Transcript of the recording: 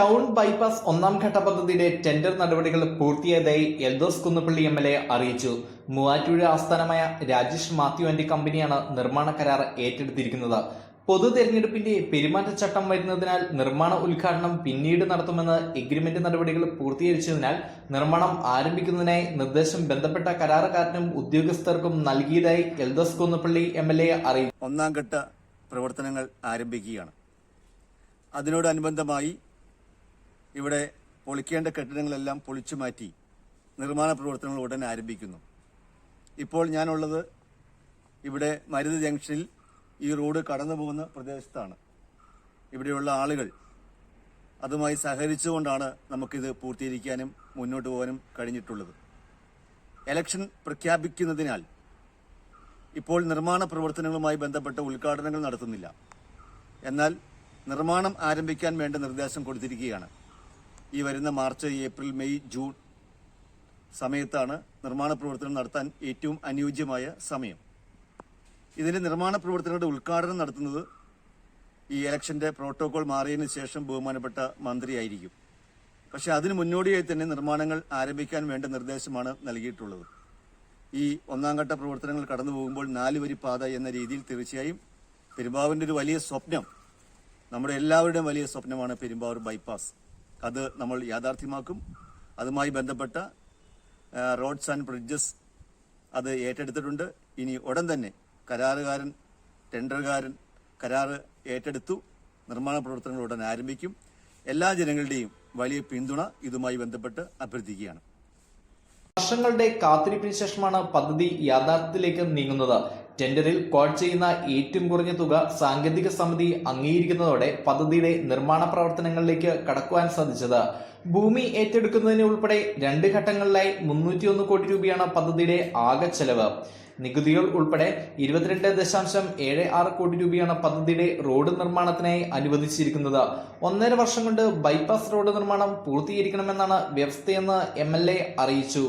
Town bypass ഒന്നാം ഘട്ട പദ്ധതിയുടെ ടെൻഡർ നടപടികൾ പൂർത്തിയായതായി Eldhose Kunnappilly M L A അറിയിച്ചു. മൂവാറ്റുപുഴ ആസ്ഥാനമായ രാജേഷ് മാത്യു ആൻഡ് കമ്പനിയാണ് നിർമ്മാണ കരാർ ഏറ്റെടുത്തിരിക്കുന്നത്. പൊതു തെരഞ്ഞെടുപ്പിന്റെ പെരുമാറ്റച്ചട്ടം വരുന്നതിനാൽ നിർമ്മാണ ഉദ്ഘാടനം പിന്നീട് നടത്തുമെന്ന് എഗ്രിമെന്റ് നടപടികൾ പൂർത്തീകരിച്ചതിനാൽ നിർമ്മാണം ആരംഭിക്കുന്നതിനായി നിർദ്ദേശം ബന്ധപ്പെട്ട കരാറുകാരനും ഉദ്യോഗസ്ഥർക്കും നൽകിയതായി Eldhose Kunnappilly M L A അറിയിച്ചു. ഒന്നാം ഘട്ട പ്രവർത്തനങ്ങൾ ആരംഭിക്കുകയാണ്. അതിനോടനുബന്ധമായി ഇവിടെ പൊളിക്കേണ്ട കെട്ടിടങ്ങളെല്ലാം പൊളിച്ചു മാറ്റി നിർമ്മാണ പ്രവർത്തനങ്ങൾ ഉടൻ ആരംഭിക്കുന്നു. ഇപ്പോൾ ഞാനുള്ളത് ഇവിടെ മരുത് ജംഗ്ഷനിൽ ഈ റോഡ് കടന്നു പോകുന്ന പ്രദേശത്താണ്. ഇവിടെയുള്ള ആളുകൾ അതുമായി സഹകരിച്ചുകൊണ്ടാണ് നമുക്കിത് പൂർത്തീകരിക്കാനും മുന്നോട്ട് പോകാനും കഴിഞ്ഞിട്ടുള്ളത്. എലക്ഷൻ പ്രഖ്യാപിക്കുന്നതിനാൽ ഇപ്പോൾ നിർമ്മാണ പ്രവർത്തനങ്ങളുമായി ബന്ധപ്പെട്ട ഉദ്ഘാടനങ്ങൾ നടത്തുന്നില്ല. എന്നാൽ നിർമ്മാണം ആരംഭിക്കാൻ വേണ്ട നിർദ്ദേശം കൊടുത്തിരിക്കുകയാണ്. ഈ വരുന്ന മാർച്ച് ഏപ്രിൽ മെയ് ജൂൺ സമയത്താണ് നിർമ്മാണ പ്രവർത്തനം നടത്താൻ ഏറ്റവും അനുയോജ്യമായ സമയം. ഇതിന്റെ നിർമ്മാണ പ്രവർത്തനങ്ങളുടെ ഉദ്ഘാടനം നടത്തുന്നത് ഈ ഇലക്ഷന്റെ പ്രോട്ടോകോൾ മാറിയതിനു ശേഷം ബഹുമാനപ്പെട്ട മന്ത്രിയായിരിക്കും. പക്ഷെ അതിന് മുന്നോടിയായി തന്നെ നിർമ്മാണങ്ങൾ ആരംഭിക്കാൻ വേണ്ട നിർദ്ദേശമാണ് നൽകിയിട്ടുള്ളത്. ഈ ഒന്നാം ഘട്ട പ്രവർത്തനങ്ങൾ കടന്നു പോകുമ്പോൾ നാല് വരി പാത എന്ന രീതിയിൽ തീർച്ചയായും പെരുമ്പാവൂരിന്റെ ഒരു വലിയ സ്വപ്നം നമ്മുടെ എല്ലാവരുടെയും വലിയ സ്വപ്നമാണ് പെരുമ്പാവൂർ ബൈപ്പാസ്. അത് നമ്മൾ യാഥാർത്ഥ്യമാക്കും. അതുമായി ബന്ധപ്പെട്ട റോഡ്സ് ആൻഡ് ബ്രിഡ്ജസ് അത് ഏറ്റെടുത്തിട്ടുണ്ട്. ഇനി ഉടൻ തന്നെ കരാറുകാരൻ ടെൻഡർകാരൻ കരാർ ഏറ്റെടുത്തു. നിർമ്മാണ പ്രവർത്തനങ്ങൾ ഉടൻ ആരംഭിക്കും. എല്ലാ ജനങ്ങളുടെയും വലിയ പിന്തുണ ഇതുമായി ബന്ധപ്പെട്ട് അഭ്യർത്ഥിക്കുകയാണ്. വർഷങ്ങളുടെ കാത്തിരിപ്പിന് ശേഷമാണ് പദ്ധതി യാഥാർത്ഥ്യത്തിലേക്ക് നീങ്ങുന്നത്. ടെൻഡറിൽ കോൾ ചെയ്യുന്ന ഏറ്റവും കുറഞ്ഞ തുക സാങ്കേതിക സമിതി അംഗീകരിക്കുന്നതോടെ പദ്ധതിയുടെ നിർമ്മാണ പ്രവർത്തനങ്ങളിലേക്ക് കടക്കുവാൻ സാധിച്ചത്. ഭൂമി ഏറ്റെടുക്കുന്നതിന് ഉൾപ്പെടെ രണ്ട് ഘട്ടങ്ങളിലായി മുന്നൂറ്റിയൊന്ന് കോടി രൂപയാണ് പദ്ധതിയുടെ ആകെ ചെലവ്. നികുതികൾ ഉൾപ്പെടെ ഇരുപത്തിരണ്ട് ദശാംശം ഏഴ് ആറ് കോടി രൂപയാണ് പദ്ധതിയുടെ റോഡ് നിർമ്മാണത്തിനായി അനുവദിച്ചിരിക്കുന്നത്. ഒന്നര വർഷം കൊണ്ട് ബൈപ്പാസ് റോഡ് നിർമ്മാണം പൂർത്തീകരിക്കണമെന്നാണ് വ്യവസ്ഥയെന്ന് എം അറിയിച്ചു.